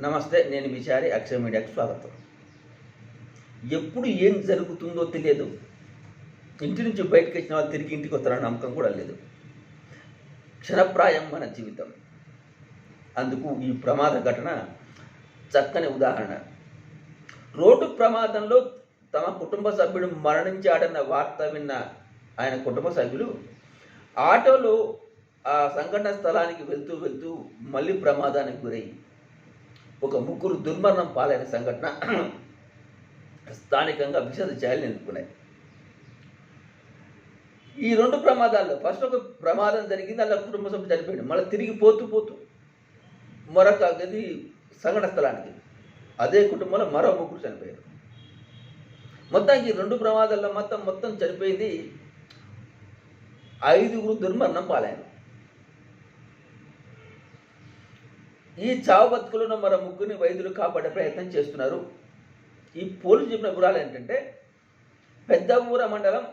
నమస్తే నేను విచారి అక్షయ మీడియాకి స్వాగతం. ఎప్పుడు ఏం జరుగుతుందో తెలియదు. ఇంటి నుంచి బయటకు వచ్చిన వాళ్ళు తిరిగి ఇంటికి వస్తారని నమ్మకం కూడా లేదు. క్షణప్రాయం మన జీవితం. అందుకు ఈ ప్రమాద ఘటన చక్కని ఉదాహరణ. రోడ్డు ప్రమాదంలో తమ కుటుంబ సభ్యుడు మరణించాడన్న వార్త విన్న ఆయన కుటుంబ సభ్యులు ఆటోలో ఆ సంఘటన స్థలానికి వెళ్తూ వెళ్తూ మళ్ళీ ప్రమాదానికి గురై ఒక ముగ్గురు దుర్మరణం పాలైన సంఘటన స్థానికంగా విషద ఛాయలు నిలుపుకున్నాయి ఈ రెండు ప్రమాదాల్లో ఫస్ట్ ఒక ప్రమాదం జరిగింది అలా కుటుంబ సభ్యులు చనిపోయింది మళ్ళీ తిరిగి పోతూ పోతూ మరొక గది సంఘటన స్థలానికి. అదే కుటుంబంలో మరో ముగ్గురు చనిపోయారు. మొత్తానికి ఈ రెండు ప్రమాదాల్లో మొత్తం మొత్తం చనిపోయింది ఐదుగురు దుర్మరణం పాలైన ఈ చావు బతుకులను ముగ్గురిని వైద్యులు కాపాడే ప్రయత్నం చేస్తున్నారు. ఈ పోలీసు చెప్పిన వివరాలు ఏంటంటే పెద్ద ఊర మండలం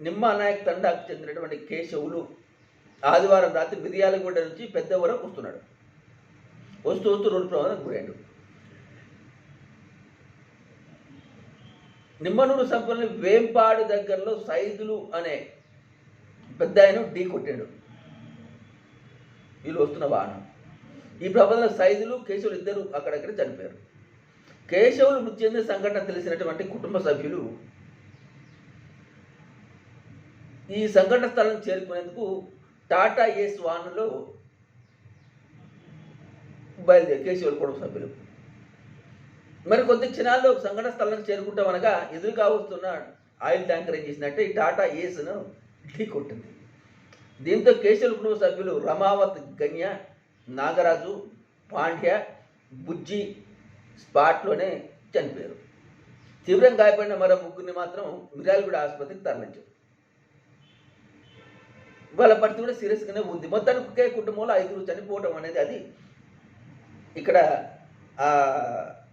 నిమ్మానాయక్ తండాకు చెందినటువంటి కేశవులు ఆదివారం రాత్రి మిరియాలగూడ నుంచి పెద్ద ఊరకు వస్తున్నాడు. వస్తూ వస్తూ రోడ్డు ప్రమాదం గురాడు. నిమ్మనూరు సంపల్ని వేంపాడు దగ్గరలో సైదులు అనే పెద్ద ఆయన ఢీ కొట్టాడు. వీళ్ళు వస్తున్న వాహనం. ఈ ప్రమాదంలో సైజులు కేశవులు ఇద్దరు అక్కడక్కడ చనిపోయారు. కేశవులు మృతి చెందిన సంఘటన తెలిసినటువంటి కుటుంబ సభ్యులు ఈ సంఘటన స్థలం చేరుకునేందుకు టాటా ఏస్ వాన్లో బయలుదేరి కేశవులు కుటుంబ సభ్యులు. మరి కొద్ది క్షణాల్లో సంఘటన స్థలానికి చేరుకుంటామనగా ఎదురుగా వస్తున్న ఆయిల్ ట్యాంకర్ ఏం చేసినట్టే ఈ టాటా ఏస్ను ఢీ కొట్టింది. దీంతో కేశవుల కుటుంబ సభ్యులు రమావత్ గన్య నాగరాజు పాండ్య బుజ్జి స్పాట్లోనే చనిపోయారు. తీవ్రంగా గాయపడిన మరో ముగ్గురిని మాత్రం మిర్యాలగూడ ఆసుపత్రికి తరలించారు. వాళ్ళ పరిస్థితి కూడా సీరియస్గానే ఉంది. మొత్తానికి ఒకే కుటుంబంలో ఐదుగురు చనిపోవడం అనేది అది ఇక్కడ ఆ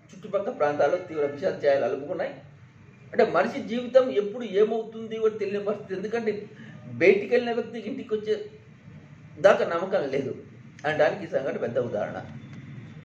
చుట్టుపక్కల ప్రాంతాల్లో తీవ్ర విషాద ఛాయలు అలుపుకున్నాయి. అంటే మనిషి జీవితం ఎప్పుడు ఏమవుతుంది అని తెలియని పరిస్థితి. ఎందుకంటే బయటికి వెళ్ళిన వ్యక్తికి ఇంటికి వచ్చే దాకా నమ్మకం లేదు. అనడానికి ఈ సంఘటన పెద్ద ఉదాహరణ.